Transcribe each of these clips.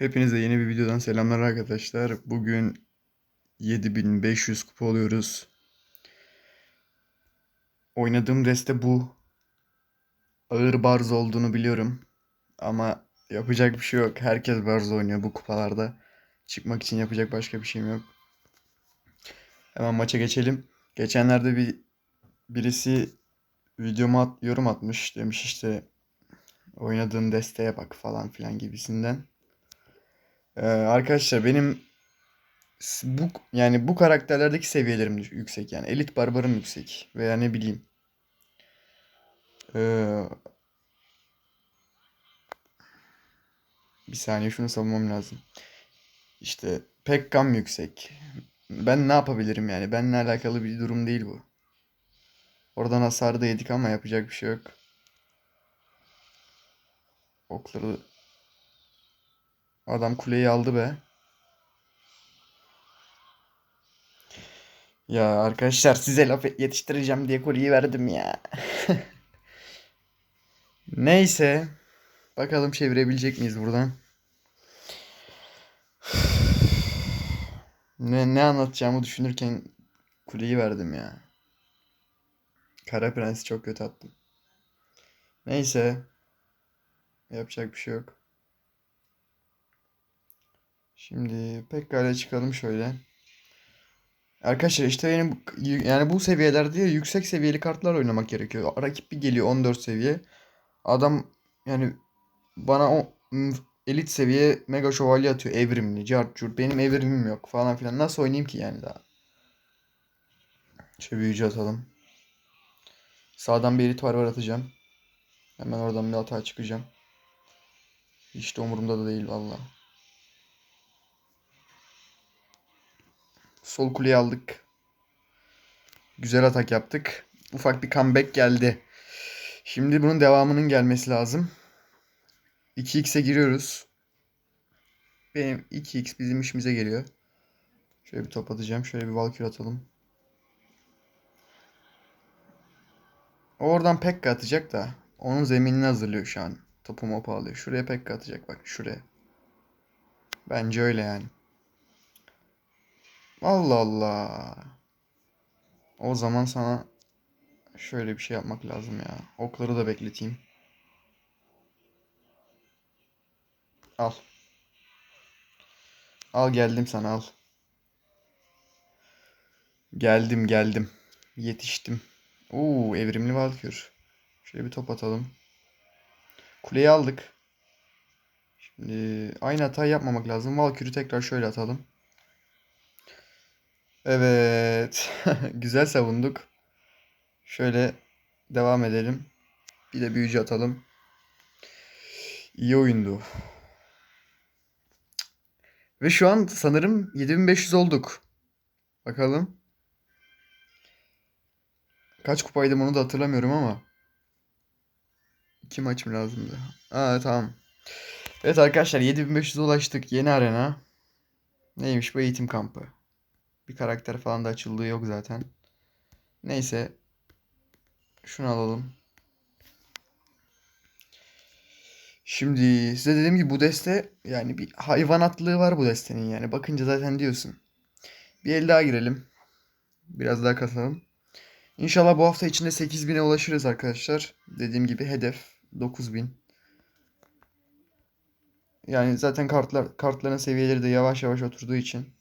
Hepinize yeni bir videodan selamlar arkadaşlar. Bugün 7500 kupa oluyoruz. Oynadığım deste bu. Ağır barz olduğunu biliyorum. Ama yapacak bir şey yok. Herkes barz oynuyor bu kupalarda. Çıkmak için yapacak başka bir şeyim yok. Hemen maça geçelim. Geçenlerde bir birisi videoma at, yorum atmış. Demiş işte oynadığın desteğe bak falan filan gibisinden. Ee, arkadaşlar benim bu yani bu karakterlerdeki seviyelerim yüksek yani elit barbarım yüksek veya ne bileyim. Ee, bir saniye şunu savunmam lazım. İşte Pekkam yüksek. Ben ne yapabilirim yani? Benimle alakalı bir durum değil bu. Oradan hasarı da yedik ama yapacak bir şey yok. Okları adam kuleyi aldı be. Ya arkadaşlar size laf yetiştireceğim diye kuleyi verdim ya. Neyse. Bakalım çevirebilecek miyiz buradan? Ne, ne anlatacağımı düşünürken kuleyi verdim ya. Kara Prens'i çok kötü attım. Neyse. Yapacak bir şey yok. Şimdi pekala çıkalım şöyle. Arkadaşlar işte bu- yani bu seviyelerde yüksek seviyeli kartlar oynamak gerekiyor. Rakip bir geliyor 14 seviye. Adam yani bana o elit seviye mega şövalye atıyor. Evrimli, cart. Benim evrimim yok falan filan. Nasıl oynayayım ki yani daha? Şöyle büyücü atalım. Sağdan bir elit var var atacağım. Hemen oradan bir hata çıkacağım. Hiç de umurumda da değil valla. Sol kuleyi aldık. Güzel atak yaptık. Ufak bir comeback geldi. Şimdi bunun devamının gelmesi lazım. 2x'e giriyoruz. Benim 2x bizim işimize geliyor. Şöyle bir top atacağım. Şöyle bir Valkyrie atalım. Oradan Pekka atacak da onun zeminini hazırlıyor şu an. Topu mopu alıyor. Şuraya Pekka atacak bak şuraya. Bence öyle yani. Allah Allah. O zaman sana şöyle bir şey yapmak lazım ya. Okları da bekleteyim. Al. Al geldim sana al. Geldim geldim. Yetiştim. Oo evrimli Valkür. Şöyle bir top atalım. Kuleyi aldık. Şimdi aynı hatayı yapmamak lazım. Valkür'ü tekrar şöyle atalım. Evet. Güzel savunduk. Şöyle devam edelim. Bir de büyücü atalım. İyi oyundu. Ve şu an sanırım 7500 olduk. Bakalım. Kaç kupaydım onu da hatırlamıyorum ama. İki maç mı lazımdı? Aa tamam. Evet arkadaşlar 7500'e ulaştık. Yeni arena. Neymiş bu eğitim kampı. Bir karakter falan da açıldığı yok zaten. Neyse. Şunu alalım. Şimdi size dediğim gibi bu deste yani bir hayvanatlığı var bu destenin yani. Bakınca zaten diyorsun. Bir el daha girelim. Biraz daha kasalım. İnşallah bu hafta içinde 8000'e ulaşırız arkadaşlar. Dediğim gibi hedef 9000. Yani zaten kartlar kartların seviyeleri de yavaş yavaş oturduğu için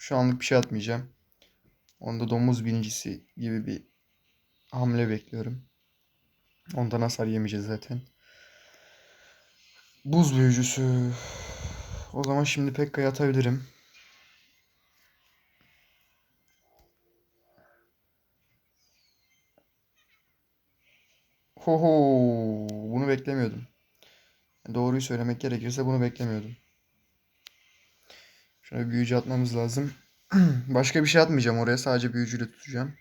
şu anlık bir şey atmayacağım. Onda domuz birincisi gibi bir hamle bekliyorum. Ondan hasar yemeyeceğiz zaten. Buz büyücüsü. O zaman şimdi Pekka'ya atabilirim. Ho ho, bunu beklemiyordum. Doğruyu söylemek gerekirse bunu beklemiyordum. Bir büyücü atmamız lazım. Başka bir şey atmayacağım oraya. Sadece büyücüyle tutacağım.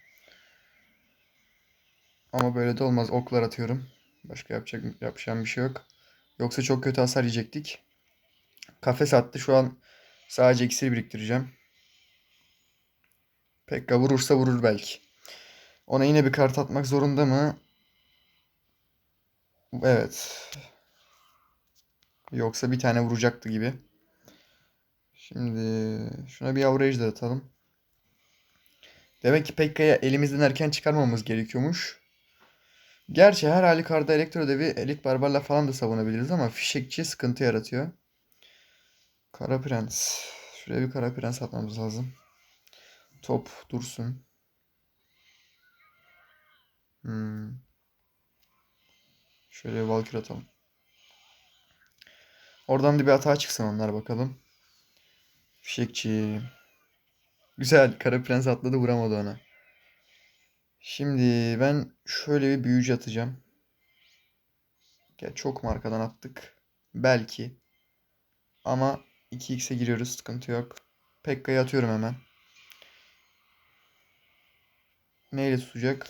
Ama böyle de olmaz. Oklar atıyorum. Başka yapacak yapacağım bir şey yok. Yoksa çok kötü hasar yiyecektik. Kafes attı. Şu an sadece iksir biriktireceğim. Pekka vurursa vurur belki. Ona yine bir kart atmak zorunda mı? Evet. Yoksa bir tane vuracaktı gibi. Şimdi şuna bir average de atalım. Demek ki Pekka'ya elimizden erken çıkarmamamız gerekiyormuş. Gerçi her halükarda elektro devi elit barbarla falan da savunabiliriz ama fişekçi sıkıntı yaratıyor. Kara prens. Şuraya bir kara prens atmamız lazım. Top dursun. Hmm. Şöyle bir valkür atalım. Oradan da bir hata çıksın onlar bakalım. Fişekçi. Güzel. Kara prens atladı vuramadı ona. Şimdi ben şöyle bir büyücü atacağım. Ya çok markadan attık. Belki. Ama 2x'e giriyoruz. Sıkıntı yok. Pekka'yı atıyorum hemen. Neyle tutacak?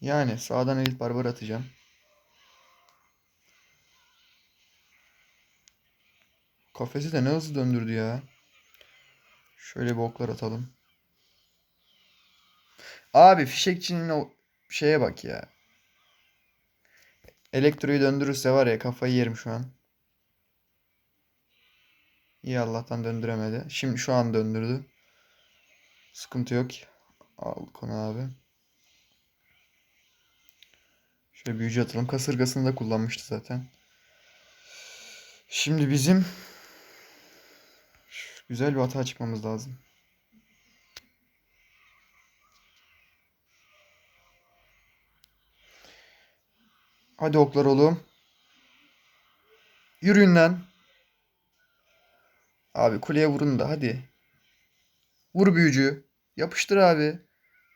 Yani sağdan elit barbar atacağım. Kafesi de ne hızlı döndürdü ya. Şöyle bir oklar atalım. Abi fişekçinin o şeye bak ya. Elektroyu döndürürse var ya kafayı yerim şu an. İyi Allah'tan döndüremedi. Şimdi şu an döndürdü. Sıkıntı yok. Al konu abi. Şöyle büyücü atalım. Kasırgasını da kullanmıştı zaten. Şimdi bizim güzel bir hata çıkmamız lazım. Hadi oklar oğlum. Yürüyün lan. Abi kuleye vurun da hadi. Vur büyücü. Yapıştır abi.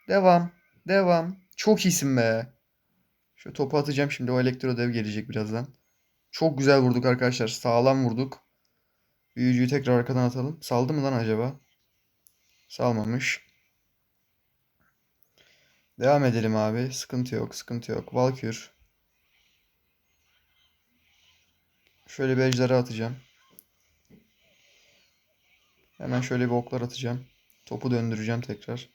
Devam. Devam. Çok iyisin be. Şu topu atacağım şimdi o elektro dev gelecek birazdan. Çok güzel vurduk arkadaşlar. Sağlam vurduk. Büyücüyü tekrar arkadan atalım. Saldı mı lan acaba? Salmamış. Devam edelim abi. Sıkıntı yok. Sıkıntı yok. Valkür. Şöyle bir ejderha atacağım. Hemen şöyle bir oklar atacağım. Topu döndüreceğim tekrar.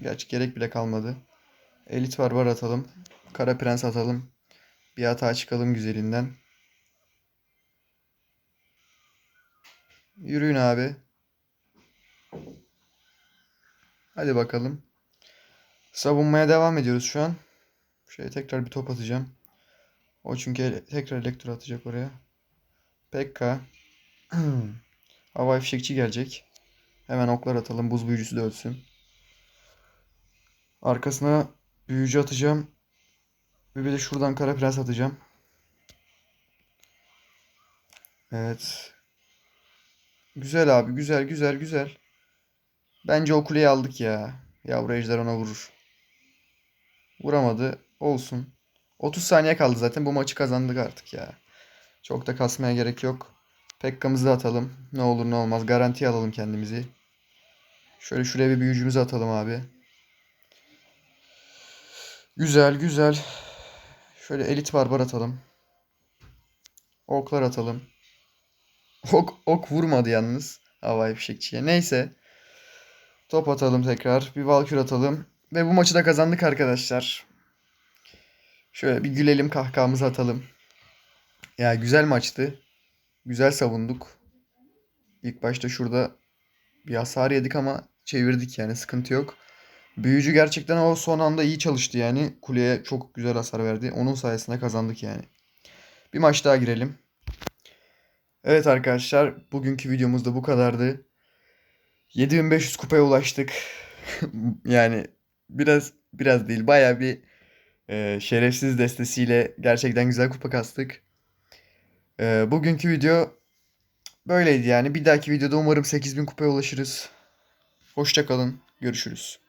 Gerçi gerek bile kalmadı. Elit barbar atalım. Kara prens atalım. Bir hata çıkalım güzelinden. Yürüyün abi. Hadi bakalım. Savunmaya devam ediyoruz şu an. Şöyle tekrar bir top atacağım. O çünkü tekrar elektro atacak oraya. Pekka. Havai fişekçi gelecek. Hemen oklar atalım. Buz büyücüsü de ölsün. Arkasına büyücü atacağım. Ve bir de şuradan kara prens atacağım. Evet. Güzel abi. Güzel güzel güzel. Bence o kuleyi aldık ya. Yavru ejder ona vurur. Vuramadı. Olsun. 30 saniye kaldı zaten. Bu maçı kazandık artık ya. Çok da kasmaya gerek yok. Pekka'mızı da atalım. Ne olur ne olmaz. Garantiye alalım kendimizi. Şöyle şuraya bir büyücümüzü atalım abi. Güzel güzel. Şöyle elit barbar atalım. Oklar atalım. Ok, ok vurmadı yalnız. Havai fişekçiye. Neyse. Top atalım tekrar. Bir valkür atalım. Ve bu maçı da kazandık arkadaşlar. Şöyle bir gülelim kahkahamızı atalım. Ya güzel maçtı. Güzel savunduk. İlk başta şurada bir hasar yedik ama çevirdik yani sıkıntı yok. Büyücü gerçekten o son anda iyi çalıştı yani. Kuleye çok güzel hasar verdi. Onun sayesinde kazandık yani. Bir maç daha girelim. Evet arkadaşlar bugünkü videomuz da bu kadardı. 7500 kupaya ulaştık. yani biraz biraz değil baya bir e, şerefsiz destesiyle gerçekten güzel kupa kastık. E, bugünkü video böyleydi yani. Bir dahaki videoda umarım 8000 kupaya ulaşırız. Hoşça kalın. Görüşürüz.